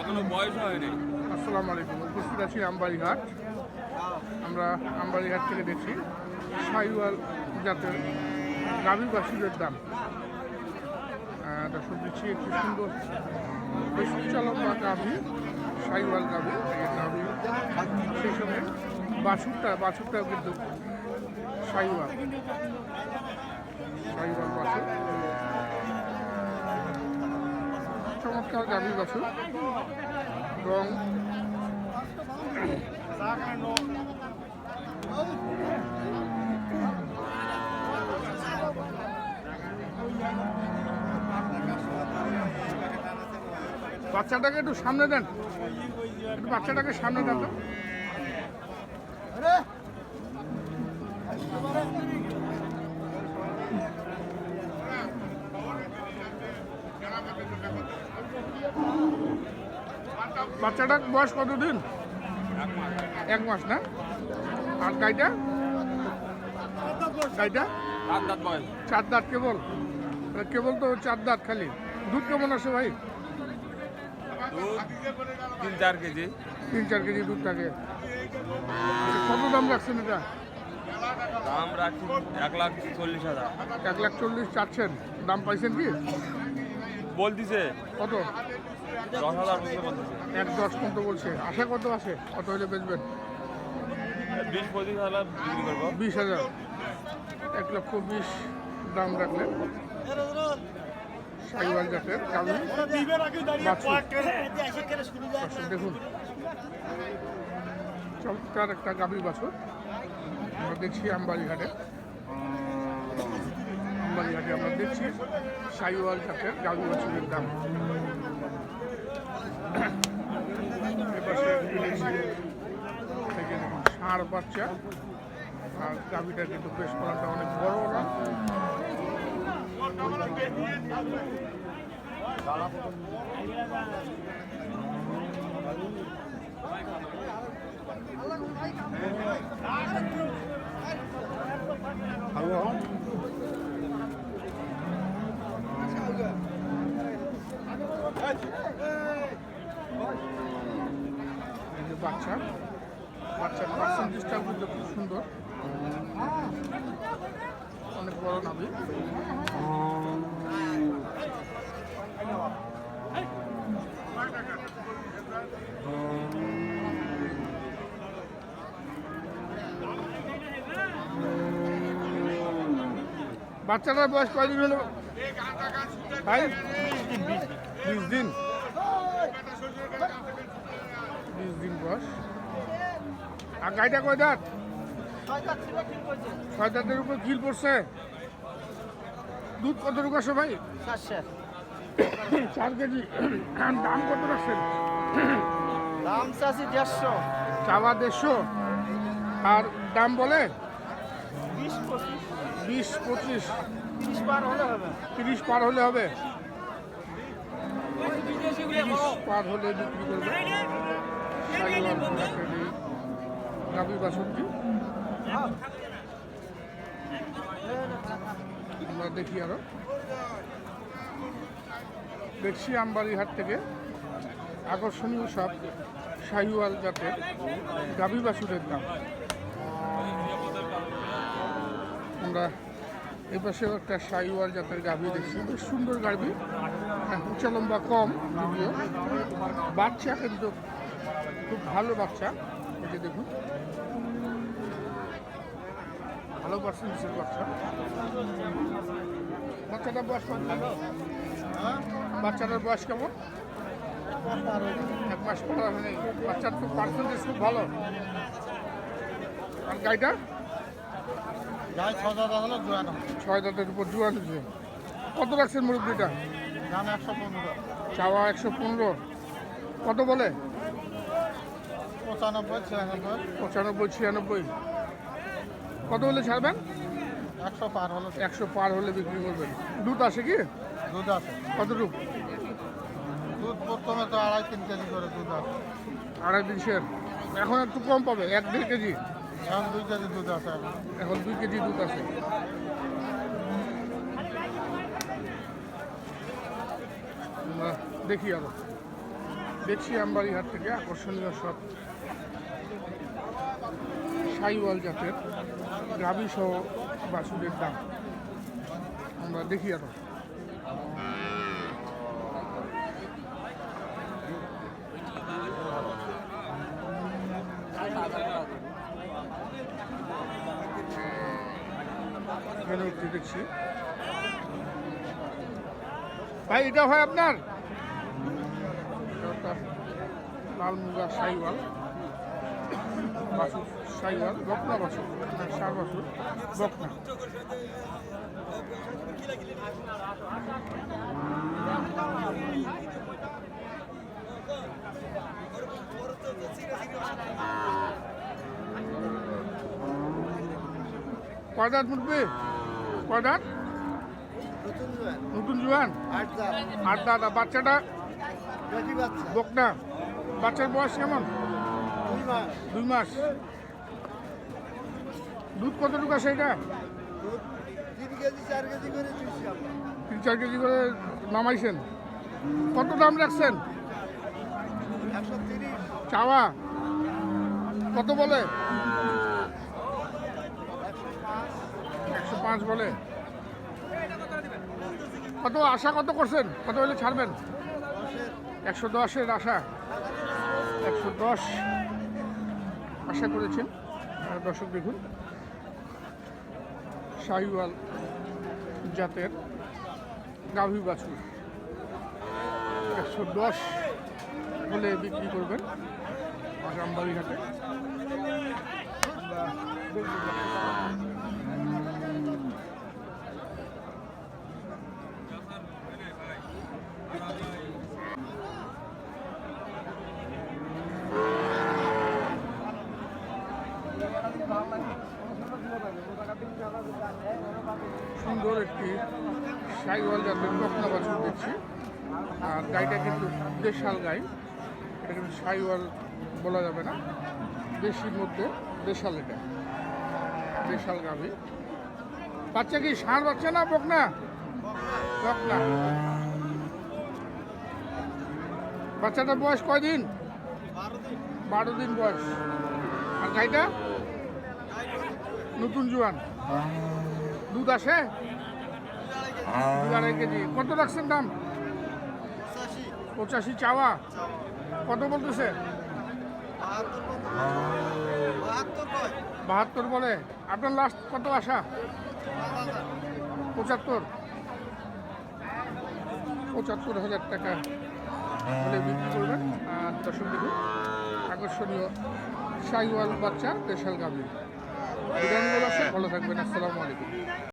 এখনও আসসালামু আলাইকুম। উপস্থিত আছি আমবাড়িঘাট আমরা আমবাড়িঘাট থেকে দেখছি সাইওয়াল জাতের গাভী বাসুরের দাম দর্শক দিচ্ছি একটি সুন্দর বেশ লম্বা গাভী, সাইওয়াল গাভী গাভী সেই সঙ্গে বাছুরটা বাছুরটা কিন্তু সাইওয়াল। সাইওয়াল বাছুর। চমৎকার গাভী বাছুর। রং বাচ্চাটাকে একটু সামনে দেন। বাচ্চাটাকে সামনে দেন তো। বাচ্চাটার বয়স কতদিন? এক মাস না? আর গাইটা? গাইটা? চার দাঁত কেবল? কেবল তো চার দাঁত খালি। দুধ কেমন আছে ভাই? তিন চার কেজি। তিন চার কেজি দুধ থাকে। কত দাম রাখছেন এটা? দাম রাখছি এক লাখ চল্লিশ হাজার। এক লাখ চল্লিশ চাচ্ছেন। দাম পাইছেন কি? বলতিছে কত? দশ হাজার এক দশ পর্যন্ত বলছে। আশা কত আছে? কত হলে বেচবেন? বিশ পঁচিশ হাজার বিক্রি করব। বিশ হাজার। এক লক্ষ বিশ দাম রাখলেন। সাইওয়াল জাতের বাছুর। দেখুন। চমৎকার একটা গাভী বাছুর। আমরা দেখছি আমবাড়িঘাটে আমবাড়িঘাটে আমরা দেখছি। সাইওয়াল জাতের গাভী বাছুরের দাম। এপাশে থেকে দেখুন, ষাঁড় বাচ্চা। আর গাভীটা কিন্তু বেশ করাটা অনেক বড় না এই যে বাচ্চা। বাচ্চার পার্সেন্টেজটাও কিন্তু খুব সুন্দর। অনেক বড় নাবি। বাচ্চাটার বয়স কয়দিন হলো? ভাই বিশ দিন বিশ দিন বয়স আর গাড়িটা কয় দাঁত? ছয় দাঁতের উপর কিল পড়ছে। দুধ কত রুক আসে ভাই চার কেজি। দাম কত রাখছেন? দাম চাষি দেড়শো। চাওয়া দেড়শো। আর দাম বলে? বিশ পঁচিশ। বিশ পঁচিশ। তিরিশ পার হলে হবে। তিরিশ পার হলে হবে। তিরিশ পার হলে বিক্রি করবে। গাভী বাছুরটি আমরা দেখি আরও। দেখছি আমবাড়িহাট থেকে আকর্ষণীয় সব শাহিওয়াল জাতের গাভী বাসুরের দাম। আমরা এই পাশেও একটা শাহিওয়াল জাতের গাভী দেখছি। বেশ সুন্দর গাভী। হ্যাঁ, উচ্চ লম্বা কম যদিও। বাচ্চা কিন্তু খুব ভালো বাচ্চা। এই যে দেখুন। ভালো পার্সেন্টেজের বাচ্চা। বাচ্চাটার বয়স কত? হ্যাঁ? বাচ্চাটার বয়স কেমন? এক মাস পড়া হয়নি। বাচ্চার তো পার্সেন্টেজ খুব ভালো। আর গাড়িটা ছয় দাঁতের উপর জোয়ান কত রাখছেন মুরব্বীটা? দাম একশো পনেরো। চাওয়া একশো পনেরো। কত বলে? পঁচানব্বই ছিয়ানব্বই। পঁচানব্বই ছিয়ানব্বই। কত হলে ছাড়বেন? একশো পার হলো একশো পার হলে বিক্রি করবেন। দুধ আসে কি? দুধ আছে কতটুকু? দুধ প্রথমে তো আড়াই তিন কেজি করে দুধ আছে আড়াই তিনশের এখন একটু কম পাবে এক দেড় কেজি? এখন দুই কেজি দুধ আছে এখন। দুই কেজি দুধ আছে দেখি আরও। দেখছি আমবাড়িহাট থেকে আকর্ষণীয় সব। সাইওয়াল জাতের গাভী সহ বাছুরের দাম। আমরা দেখি আরও এখানে দেখছি। ভাই, এটা হয় আপনার? লাল মুগা সাইওয়াল। সাইওয়াল বকনা বাছুর না সার বাছুর বকনা। কয়দাত মুরগি কয়দাত নতুন জোয়ান। আর দাদা বাচ্চাটা বকনা। বাচ্চার বয়স কেমন? দুই মাস। দুধ কতটুকু আছে এটা? তিন কেজি চার কেজি করে নামাইছেন। কত দাম রাখছেন? চাওয়া? কত বলে? একশো পাঁচ। বলে। কত আশা কত করছেন? কত হলে ছাড়বেন? একশো দশের আশা। একশো দশ। আশা করেছেন। দর্শক দেখুন। শাহিওয়াল জাতের গাভী বাছুর। একশো দশ বলে বিক্রি করবেন রামবাড়ি ঘাটে আমরা সুন্দর একটি সাইওয়াল জাতের বকনা বাছুর দেখছি। আর গাইটা কিন্তু দেশাল গাই এটা কিন্তু সাইওয়াল বলা যাবে না। দেশির মধ্যে দেশাল এটা। দেশাল গাভি। বাচ্চা কি ষাঁড় বাচ্চা না বকনা? বকনা। বাচ্চাটার বয়স কয়দিন? বারো দিন বয়স। আর গাইটা নতুন জোয়ান। দুধ আসে? আড়াই কেজি। কত রাখছেন দাম? পঁচাশি চাওয়া। কত বলতেছে? বাহাত্তর বলে। আপনার লাস্ট কত আসা পঁচাত্তর। পঁচাত্তর হাজার টাকা। আকর্ষণীয় শাহিওয়াল বাচ্চা দেশাল গাভী। ভালো থাকবেন। আসসালামু আলাইকুম।